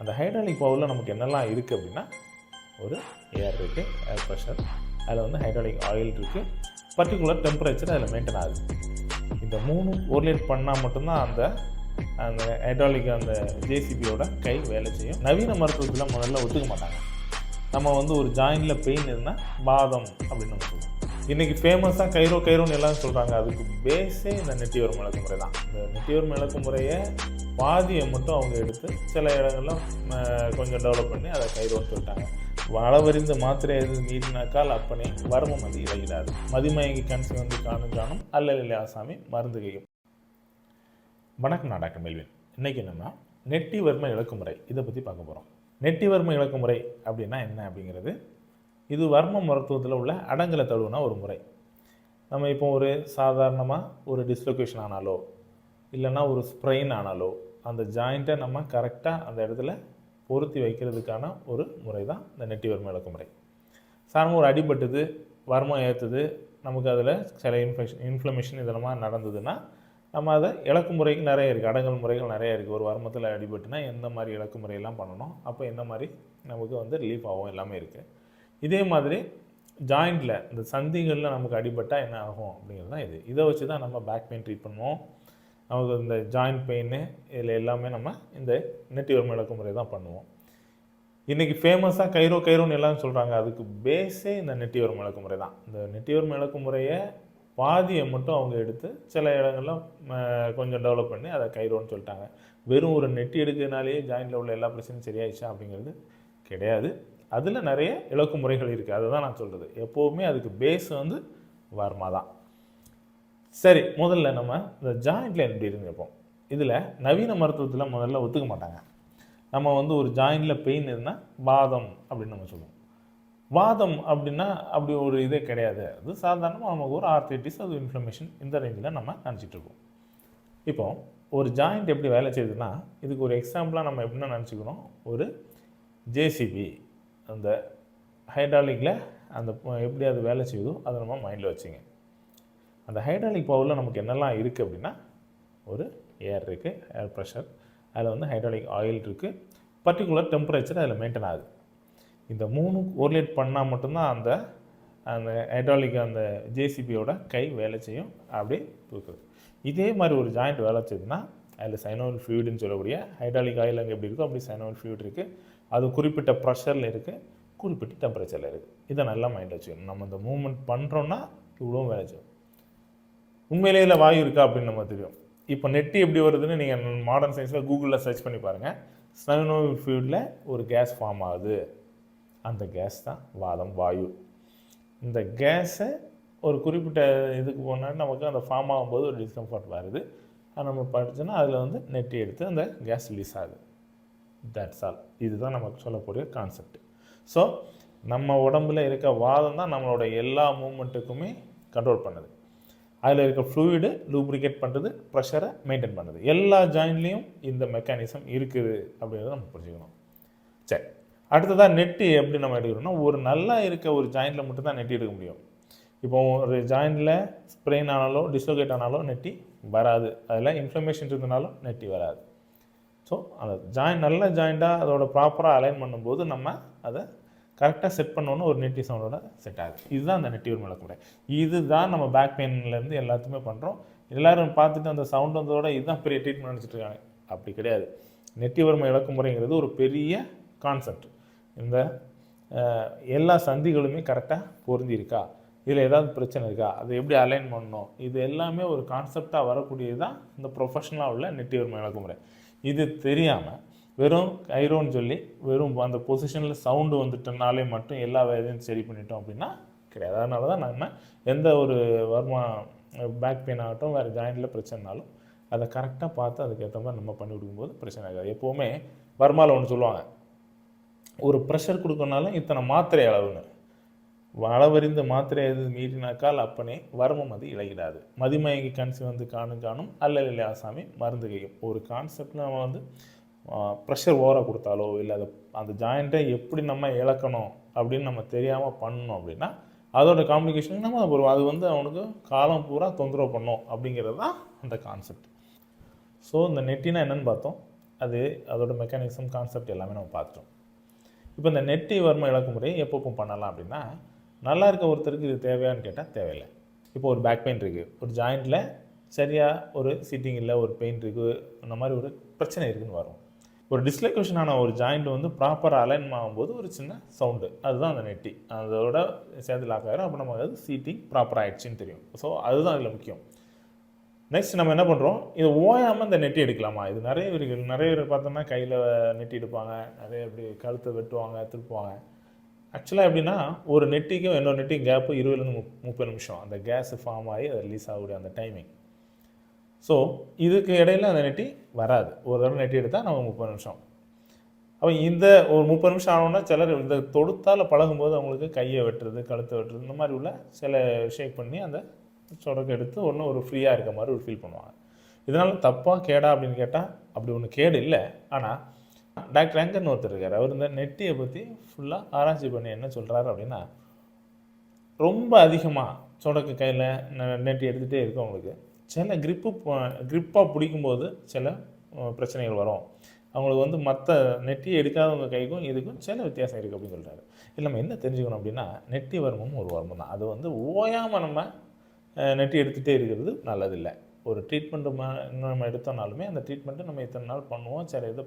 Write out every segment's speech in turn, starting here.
அந்த ஹைட்ராலிக் பவரில் நமக்கு என்னெல்லாம் இருக்குது அப்படின்னா ஒரு ஏர் இருக்குது ஏர் ப்ரெஷர் அதில் வந்து ஹைட்ராலிக் ஆயில் இருக்குது பர்டிகுலர் டெம்பரேச்சர் அதில் மெயின்டைன் ஆகுது. இந்த மூணு ஓர்லேட் பண்ணால் மட்டும்தான் அந்த அந்த ஹைட்ராலிக் அந்த ஜேசிபியோட கை வேலை செய்யும். நவீன மருத்துவத்தில் முதல்ல ஒத்துக்க மாட்டாங்க. நம்ம வந்து ஒரு ஜாயிண்டில் பெயின் இருந்தால் பாதம் அப்படின்னு நம்ம சொல்லுவோம். இன்றைக்கி ஃபேமஸாக கைரோ கைரோன்னு எல்லாம் சொல்கிறாங்க அதுக்கு பேஸே இந்த நெட்டியோர் மிளகு முறை தான். இந்த நெட்டியோர் மிளகு முறையை பாதியை மட்டும் அவங்க எடுத்து சில இடங்கள்ல கொஞ்சம் டெவலப் பண்ணி அதை கைரோன்னு விட்டாங்க. வளவறிந்து மாத்திரை எது மீறினாக்கால் அப்பனே வர்மம் அது இறகிடாது மதிமயங்கி கண் வந்து காணும் காணும் அல்லலிலே ஆசாமி மருந்து கையும் வணக்கம் நான் டாக்டர் மெல்வின். இன்றைக்கி என்னென்னா நெட்டி வர்ம இலக்குமுறை இதை பற்றி பார்க்க போகிறோம் நெட்டி வர்ம இலக்குமுறை அப்படின்னா என்ன அப்படிங்கிறது? இது வர்ம மருத்துவத்தில் உள்ள அடங்கலை தழுவுனா ஒரு முறை. நம்ம இப்போ ஒரு சாதாரணமாக ஒரு டிஸ்லொகேஷன் ஆனாலோ இல்லைன்னா ஒரு ஸ்ப்ரெயின் ஆனாலோ அந்த ஜாயிண்ட்டை நம்ம கரெக்டாக அந்த இடத்துல பொருத்தி வைக்கிறதுக்கான ஒரு முறை தான் இந்த நெட்டி வர்ம இலக்குமுறை. சாதாரணமாக ஒரு அடிபட்டுது வர்மம் ஏற்றுது நமக்கு அதில் சில இன்ஃபெக்ஷன் இன்ஃப்ளமேஷன் இதெல்லாம் நடந்ததுன்னா நம்ம அதை இலக்கு முறைக்கு நிறைய இருக்குது அடங்கல் முறைகள் நிறைய இருக்குது ஒரு வர்மத்தில் அடிபட்டுனா எந்த மாதிரி இலக்கு முறையெல்லாம் பண்ணணும்? அப்போ என்ன மாதிரி நமக்கு வந்து ரிலீஃப் ஆகும் எல்லாமே இருக்குது இதே மாதிரி ஜாயிண்டில் இந்த சந்திகளில் நமக்கு அடிபட்டால் என்ன ஆகும் அப்படிங்கிறது தான் இது. இதை வச்சு தான் நம்ம பேக் பெயின் ட்ரீட் பண்ணுவோம். நமக்கு இந்த ஜாயிண்ட் பெயின் இதில் எல்லாமே நம்ம இந்த நெட்டி வர்ம இளக்குமுறை தான் பண்ணுவோம். இன்றைக்கி ஃபேமஸாக கைரோ கைரோன்னு எல்லாம் சொல்கிறாங்க அதுக்கு பேஸே இந்த நெட்டி உரம் முறை தான். இந்த நெட்டி மிளக்கு முறையை பாதியை மட்டும் அவங்க எடுத்து சில இடங்களில் கொஞ்சம் டெவலப் பண்ணி அதை கைரோன்னு சொல்லிட்டாங்க. வெறும் ஒரு நெட்டி எடுக்கிறதுனாலேயே ஜாயிண்டில் உள்ள எல்லா பிரச்சனையும் சரியாயிடுச்சா அப்படிங்கிறது கிடையாது. அதில் நிறைய இலக்கு முறைகள் இருக்குது அதை தான் நான் சொல்கிறது எப்போவுமே அதுக்கு பேஸ் வந்து வர்மா தான். சரி முதல்ல நம்ம இந்த ஜாயிண்டில் எப்படி இருந்துப்போம் இதில் நவீன மருத்துவத்தில் முதல்ல ஒத்துக்க மாட்டாங்க. நம்ம வந்து ஒரு ஜாயிண்டில் பெயின் இருந்தால் வாதம் அப்படின்னு நம்ம சொல்லுவோம். வாதம் அப்படின்னா அப்படி ஒரு இதே கிடையாது. அது சாதாரணமாக நமக்கு ஒரு ஆர்த்திட்டிஸ் அது இன்ஃப்ளமேஷன் இந்த ரேஞ்சில் நம்ம நினச்சிட்டு இருக்கோம். இப்போ ஒரு ஜாயிண்ட் எப்படி வேலை செய்யுதுன்னா இதுக்கு ஒரு எக்ஸாம்பிளாக நம்ம எப்படின்னா நினச்சிக்கணும் ஒரு ஜேசிபி அந்த ஹைட்ராலிக்கில் அந்த எப்படி அது வேலை செய்யுதோ அதை நம்ம மைண்டில் வச்சுங்க. அந்த ஹைட்ராலிக் பவரில் நமக்கு என்னெல்லாம் இருக்குது அப்படின்னா ஒரு ஏர் இருக்குது ஏர் ப்ரெஷர் அதில் வந்து ஹைட்ராலிக் ஆயில் இருக்குது பர்டிகுலர் டெம்பரேச்சர் அதில் மெயின்டைன் ஆகுது. இந்த மூணு ஓர்லேட் பண்ணால் மட்டும்தான் அந்த அந்த ஹைட்ராலிக் அந்த ஜேசிபியோட கை வேலை செய்யும். அப்படியே தூக்குது. இதே மாதிரி ஒரு ஜாயிண்ட் வேலை செய்யுதுன்னா அதில் சைனோல் ஃப்ளூயிடுன்னு சொல்லக்கூடிய ஹைட்ராலிக் ஆயில் அங்கே எப்படி இருக்கோ அப்படி சைனோல் ஃப்ளூயிட் இருக்குது அது குறிப்பிட்ட ப்ரெஷரில் இருக்குது குறிப்பிட்ட டெம்பரேச்சரில் இருக்குது இதை நல்லா மைண்டில் வச்சுக்கணும். நம்ம இந்த மூவ்மெண்ட் பண்ணுறோன்னா இவ்வளோ வேலை செய்யும். உண்மையிலேயே இதில் வாயு இருக்கா அப்படின்னு நம்ம தெரியும். இப்போ நெட்டு எப்படி வருதுன்னு நீங்கள் மாடர்ன் சயின்ஸில் கூகுளில் சர்ச் பண்ணி பாருங்கள் ஸ்னோவில் ஃபியூடில் ஒரு கேஸ் ஃபார்ம் ஆகுது. அந்த கேஸ் தான் வாதம் வாயு. இந்த கேஸை ஒரு குறிப்பிட்ட இதுக்கு போனால் நமக்கு அந்த ஃபார்ம் ஆகும்போது ஒரு டிஸ்கம்ஃபர்ட் வருது. அது நம்ம படித்தோன்னா அதில் வந்து நெட்டி எடுத்து அந்த கேஸ் ரிலீஸ் ஆகுது. தட்ஸ் ஆல் இதுதான் நமக்கு சொல்லக்கூடிய கான்செப்ட் ஸோ நம்ம உடம்புல இருக்க வாதம் தான் நம்மளோட எல்லா மூமெண்ட்டுக்குமே கண்ட்ரோல் பண்ணுது. அதில் இருக்க ஃப்ளூயிடு லூப்ரிகேட் பண்ணுறது ப்ரெஷரை மெயின்டைன் பண்ணுது. எல்லா ஜாயின்லேயும் இந்த மெக்கானிசம் இருக்குது அப்படின்றத நம்ம புரிஞ்சுக்கணும். சரி. அடுத்ததாக நெட்டு எப்படி நம்ம எடுக்கிறோம்னா ஒரு நல்லா இருக்க ஒரு ஜாயிண்டில் மட்டும்தான் நெட்டி எடுக்க முடியும். இப்போ ஒரு ஜாயிண்டில் ஸ்ப்ரெயின் ஆனாலோ டிஸ்லோகேட் ஆனாலோ நெட்டி வராது. அதில் இன்ஃப்ளமேஷன் இருந்தனாலும் நெட்டி வராது. ஸோ அந்த ஜாயின் நல்ல ஜாயிண்டாக அதோட ப்ராப்பராக அலைன் பண்ணும்போது நம்ம அதை கரெக்டாக செட் பண்ணோன்னு ஒரு நெட்டி சவுண்டோட செட் ஆகுது. இதுதான் அந்த நெட்டி ஒரு முறை. இதுதான் நம்ம பேக் பெயின்லேருந்து எல்லாத்துக்குமே பண்ணுறோம் எல்லாரும் பார்த்துட்டு அந்த சவுண்ட் வந்ததோட இதுதான் பெரிய ட்ரீட்மெண்ட் நினச்சிட்டு இருக்காங்க. அப்படி கிடையாது. நெட்டி வறுமை இழக்குமுறைங்கிறது ஒரு பெரிய கான்செப்ட் இந்த எல்லா சந்திகளுமே கரெக்டாக பொருந்திருக்கா இதில் ஏதாவது பிரச்சனை இருக்கா? அதை எப்படி அலைன் பண்ணணும்? இது எல்லாமே ஒரு கான்செப்டாக வரக்கூடியது தான் இந்த ப்ரொஃபஷனலாக உள்ள நெட்டி வறுமை இழக்குமுறை இது தெரியாமல் வெறும் கைரோன்னு சொல்லி வெறும் அந்த பொசிஷனில் சவுண்டு வந்துட்டனாலே மட்டும் எல்லா வேதையும் சரி பண்ணிட்டோம் அப்படின்னா கிடையாது. அதனால தான் நம்ம எந்த ஒரு வர்மா பேக் பெயின் ஆகட்டும் வேறு ஜாயிண்டில் பிரச்சனைனாலும் அதை கரெக்டாக பார்த்து அதுக்கேற்ற மாதிரி நம்ம பண்ணி கொடுக்கும்போது பிரச்சனை ஆகாது. எப்போவுமே வர்மாவில் ஒன்று சொல்லுவாங்க. ஒரு ப்ரெஷர் கொடுக்கணுனாலும் இத்தனை மாத்திரை அளவுன்னு. அளவறிந்த மாத்திரை எது மீறினாக்கால் அப்பனே வர்மம் அது இழகிடாது. மதிமயங்கி கன்சி வந்து காணும் காணும் அல்லலிலே ஆசாமி மருந்து கையும் ஒரு கான்செப்ட் நம்ம வந்து ப்ரெஷர் ஓவராக கொடுத்தாலோ இல்லை அதை அந்த ஜாயிண்ட்டை எப்படி நம்ம இழக்கணும் அப்படின்னு நம்ம தெரியாமல் பண்ணணும் அப்படின்னா அதோட காம்ப்ளிகேஷன் நம்ம வரும் அது வந்து அவனுக்கு காலம் பூரா தொந்தரவு பண்ணும் அப்படிங்கிறது தான் அந்த கான்செப்ட் ஸோ இந்த நெட்டினா என்னென்னு பார்த்தோம். அது அதோட மெக்கானிசம் கான்செப்ட் எல்லாமே நம்ம பார்த்துட்டோம். இப்போ இந்த நெட்டி வர்ம இழக்குமுறை எப்பப்போ பண்ணலாம் அப்படின்னா நல்லா இருக்க ஒருத்தருக்கு இது தேவையான்னு கேட்டால் தேவையில்லை. இப்போ ஒரு பேக் பெயின் இருக்குது ஒரு ஜாயிண்ட்டில் சரியாக ஒரு சிட்டிங் இல்லை ஒரு பெயின் இருக்குது அந்த மாதிரி ஒரு பிரச்சனை இருக்குதுன்னு வரும். ஒரு டிஸ்லொகேஷன் ஆன ஒரு ஜாயிண்ட் வந்து ப்ராப்பராக அலைன் ஆகும்போது ஒரு சின்ன சவுண்டு அதுதான் அந்த நெட்டி அதோட சேர்ந்து லாக் ஆகிரும் அப்போ நமக்கு அது சீட்டிங் ப்ராப்பராக ஆகிடுச்சின்னு தெரியும். ஸோ அதுதான் இதில் முக்கியம். நெக்ஸ்ட் நம்ம என்ன பண்ணுறோம் இது ஓயாமல் இந்த நெட்டி எடுக்கலாமா? இது நிறைய பேருக்கு நிறைய பேர் பார்த்தோம்னா கையில் நெட்டி எடுப்பாங்க. நிறைய இப்படி கழுத்தை வெட்டுவாங்க திருப்புவாங்க. ஆக்சுவலாக எப்படின்னா ஒரு நெட்டிக்கும் இன்னொரு நெட்டிக்கும் கேப்பு இருபதுலேருந்து முப் முப்பது நிமிஷம். அந்த கேஸ் ஃபார்ம் ஆகி அது ரிலீஸ் ஆகக்கூடிய அந்த டைமிங் ஸோ இதுக்கு இடையில அந்த நெட்டி வராது. ஒரு தடவை நெட்டி எடுத்தால் நம்ம முப்பது நிமிஷம். அப்போ இந்த ஒரு முப்பது நிமிஷம் ஆனோன்னா சிலர் இந்த தொடுத்தால் பழகும்போது அவங்களுக்கு கையை வெட்டுறது கழுத்தை வெட்டுறது இந்த மாதிரி உள்ள சில ஷேக் பண்ணி அந்த சொடக்கு எடுத்து ஒன்றும் ஒரு ஃப்ரீயாக இருக்க மாதிரி ஒரு ஃபீல் பண்ணுவாங்க. இதனால் தப்பாக கேடா அப்படின்னு கேட்டால் அப்படி ஒன்று கேடு இல்லை. ஆனால் டாக்டர் ஆங்கர்னு ஒருத்தர் இருக்கார். அவர் இந்த நெட்டியை பற்றி ஃபுல்லாக ஆராய்ச்சி பண்ணி என்ன சொல்கிறாரு அப்படின்னா ரொம்ப அதிகமாக சொடக்கு கையில் நெட்டி எடுத்துகிட்டே இருக்கவங்களுக்கு சில கிரிப்பு கிரிப்பாக பிடிக்கும்போது சில பிரச்சனைகள் வரும். அவங்களுக்கு வந்து மற்ற நெட்டி எடுக்காதவங்க கைக்கும் இதுக்கும் சில வித்தியாசம் இருக்குது அப்படின்னு சொல்கிறாரு இல்லை நம்ம என்ன தெரிஞ்சுக்கணும் அப்படின்னா நெட்டி வர்மம் ஒரு வர்மம் தான். அது வந்து ஓயாமல் நம்ம நெட்டி எடுத்துகிட்டே இருக்கிறது நல்லதில்லை. ஒரு ட்ரீட்மெண்ட்டு நம்ம எடுத்தோம்னாலுமே அந்த ட்ரீட்மெண்ட்டு நம்ம இத்தனை நாள் பண்ணுவோம். சில இது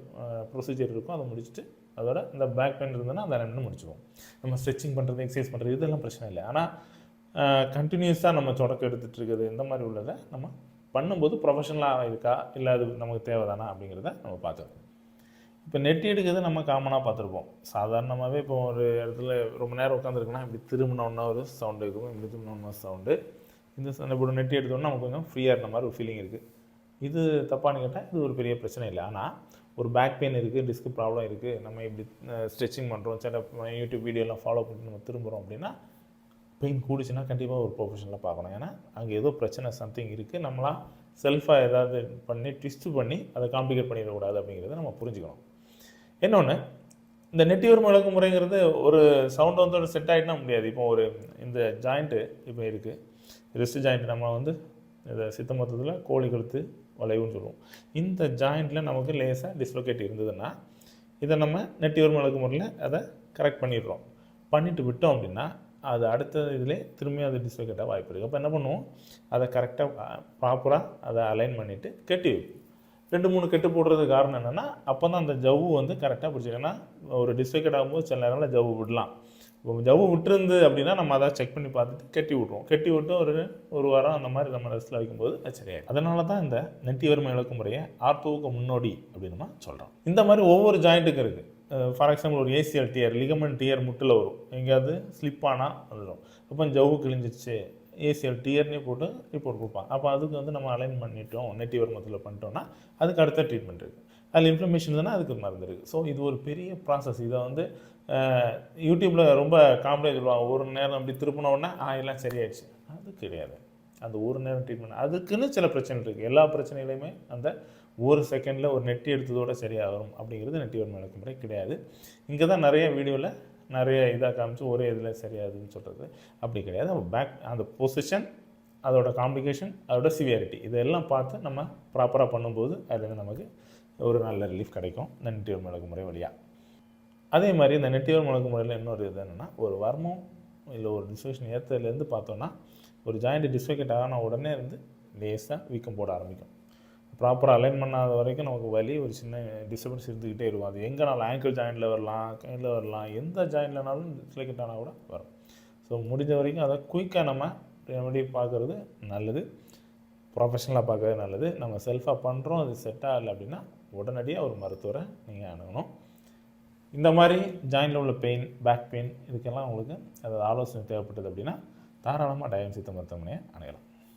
ப்ரொசீஜர் இருக்கும். அதை முடிச்சுட்டு அதோட இந்த பேக் பெயின் இருந்ததுன்னா அந்த ரெண்டு முடிச்சுக்குவோம் நம்ம ஸ்ட்ரெச்சிங் பண்ணுறது எக்ஸசைஸ் பண்ணுறது இதெல்லாம் பிரச்சனை இல்லை. ஆனால் கண்டினியூஸாக நம்ம தொடக்கம் எடுத்துகிட்ருக்குது இந்த மாதிரி உள்ளதை நம்ம பண்ணும்போது ப்ரொஃபஷனலாக இருக்கா? இல்லை அது நமக்கு தேவைதானா அப்படிங்கிறத நம்ம பார்த்துக்கணும் இப்போ நெட்டி எடுக்கிறது நம்ம காமனாக பார்த்துருப்போம். சாதாரணமாகவே இப்போ ஒரு இடத்துல ரொம்ப நேரம் உட்காந்துருக்குன்னா இப்படி திரும்பினோன்னா ஒரு சவுண்டு இருக்கும். இப்படி திரும்பினோன்னா சவுண்டு இந்த ச- இப்போ நெட்டி எடுத்தோன்னா நமக்கு கொஞ்சம் ஃப்ரீயாக இருந்த மாதிரி ஒரு ஃபீலிங் இருக்குது இது தப்பான்னு கேட்டால் இது ஒரு பெரிய பிரச்சனை இல்லை. ஆனால் ஒரு பேக் பெயின் இருக்குது டிஸ்க் ப்ராப்ளம் இருக்குது நம்ம இப்படி ஸ்ட்ரெச்சிங் பண்ணுறோம் சில யூடியூப் வீடியோலாம் ஃபாலோ பண்ணி நம்ம திரும்புகிறோம் அப்படின்னா பெயின் கூடுச்சுன்னா கண்டிப்பாக ஒரு ப்ரொஃபஷனில் பார்க்கணும். ஏன்னா அங்கே ஏதோ பிரச்சனை சம்திங் இருக்குது நம்மளாம் செல்ஃபாக ஏதாவது பண்ணி ட்விஸ்ட்டு பண்ணி அதை காம்ப்ளிகேட் பண்ணிடக்கூடாது அப்படிங்கிறத நம்ம புரிஞ்சுக்கணும். இன்னொன்று இந்த நெட்டியூர் முழக்கு முறைங்கிறது ஒரு சவுண்ட் வந்து ஒரு செட் ஆகிட்டுனா முடியாது. இப்போ ஒரு இந்த ஜாயிண்ட்டு இப்போ இருக்குது ரிஸ்ட் ஜாயிண்ட் நம்ம வந்து இதை சித்த மொத்தத்தில் கோழி கழுத்து வளைவுன்னு சொல்லுவோம். இந்த ஜாயிண்ட்டில் நமக்கு லேசாக டிஸ்லொகேட் இருந்ததுன்னா இதை நம்ம நெட்டியூர் முழக்கு முறையில் அதை கரெக்ட் பண்ணிடுறோம். பண்ணிட்டு விட்டோம் அப்படின்னா அது அடுத்த இதிலே திரும்பி அது டிஸ்லொகேட்டாக வாய்ப்பு இருக்குது அப்போ என்ன பண்ணுவோம்? அதை கரெக்டாக ப்ராப்பராக அதை அலைன் பண்ணிவிட்டு கட்டி வைப்போம். ரெண்டு மூணு கெட்டு போடுறதுக்கு காரணம் என்னென்னா அப்போ தான் அந்த ஜவ்வு வந்து கரெக்டாக பிடிச்சிக்கன்னா ஒரு டிஸ்லொகேட் ஆகும்போது சில நேரங்களில் ஜவ்வு விடலாம். இப்போ ஜவ்வு விட்டுருந்து அப்படின்னா நம்ம அதை செக் பண்ணி பார்த்துட்டு கட்டி விட்ருவோம் கட்டி விட்டு ஒரு ஒரு வாரம் அந்த மாதிரி நம்ம ரெஸ்ட்டில் வைக்கும்போது அது சரியாயிடும் அதனால தான் இந்த நெட்டி வறுமை இழக்கும் முறையை ஆர்த்தோவுக்கு முன்னோடி அப்படின்னு நம்ம சொல்கிறோம் இந்த மாதிரி ஒவ்வொரு ஜாயிண்ட்டுக்கும் இருக்குது ஃபார் எக்ஸாம்பிள் ஒரு ஏசிஎல் டியர் லிகமெண்ட் டியர் முட்டில் வரும். எங்கேயாவது ஸ்லிப் ஆனால் வந்துடும். அப்போ ஜவ்வு கிழிஞ்சிச்சு ஏசிஎல் டியர்னே போட்டு ரிப்போர்ட் கொடுப்பாங்க. அப்போ அதுக்கு வந்து நம்ம அலைன் பண்ணிட்டோம். நெட்டி வர்மத்தில் பண்ணிட்டோம்னா அதுக்கு அடுத்த ட்ரீட்மெண்ட் இருக்குது அதில் இன்ஃப்ளமேஷன் தானே அதுக்கு மருந்து இருக்குது ஸோ இது ஒரு பெரிய ப்ராசஸ் இதை வந்து யூடியூப்பில் ரொம்ப காமெடியாக சொல்லுவாங்க. ஒரு நேரம் அப்படி திருப்பின உடனே ஆ எல்லாம் சரியாயிடுச்சு. அது கிடையாது. அந்த ஒரு நேரம் ட்ரீட்மெண்ட் அதுக்குன்னு சில பிரச்சனை இருக்குது எல்லா பிரச்சனைகளையுமே அந்த ஒரு செகண்டில் ஒரு நெட்டி எடுத்ததோட சரியாகும் அப்படிங்கிறது நெட்டி வறுமை கிடையாது. இங்கே தான் நிறைய வீடியோவில் நிறைய இதாக காமிச்சு ஒரே இதில் சரியாதுன்னு சொல்கிறது அப்படி கிடையாது. நம்ம பேக் அந்த பொசிஷன் அதோட காம்ப்ளிகேஷன் அதோட சிவியாரிட்டி இதெல்லாம் பார்த்து நம்ம ப்ராப்பராக பண்ணும்போது அதுலேருந்து நமக்கு ஒரு நல்ல ரிலீஃப் கிடைக்கும். இந்த நெட்டியூர் மிளகு முறை வழியாக அதே மாதிரி இந்த நெட்டியூர் மிளகு முறையில் இன்னொரு இது என்னென்னா ஒரு வர்மம் இல்லை ஒரு டிஸ்லொகேஷன் ஏற்றதுலேருந்து பார்த்தோன்னா ஒரு ஜாயிண்ட் டிஸ்லொகேட் ஆன உடனே இருந்து லேசாக வீக்கம் போட ஆரம்பிக்கும். ப்ராப்பராக அலைன் பண்ணாத வரைக்கும் நமக்கு வலி ஒரு சின்ன டிஸ்டர்பன்ஸ் இருந்துக்கிட்டே இருக்கும். அது எங்கேனாலும் ஆங்கிள் ஜாயிண்டில் வரலாம் கையில் வரலாம் எந்த ஜாயிண்ட்லனாலும் டிஸ்லொகேட் ஆனால் கூட வரும். ஸோ முடிஞ்ச வரைக்கும் அதை குயிக்காக நம்ம ரெமெடி பார்க்குறது நல்லது. ப்ரொஃபஷனலாக பார்க்கறது நல்லது. நம்ம செல்ஃபாக பண்ணுறோம் அது செட் ஆகலை அப்படின்னா உடனடியாக ஒரு மருத்துவரை நீங்கள் அணுகணும். இந்த மாதிரி ஜாயிண்டில் உள்ள பெயின் பேக் பெயின் இதுக்கெல்லாம் உங்களுக்கு அது ஆலோசனை தேவைப்பட்டது அப்படின்னா தாராளமாக டயன் சித்த மருத்துவமனையை அணுகலாம்.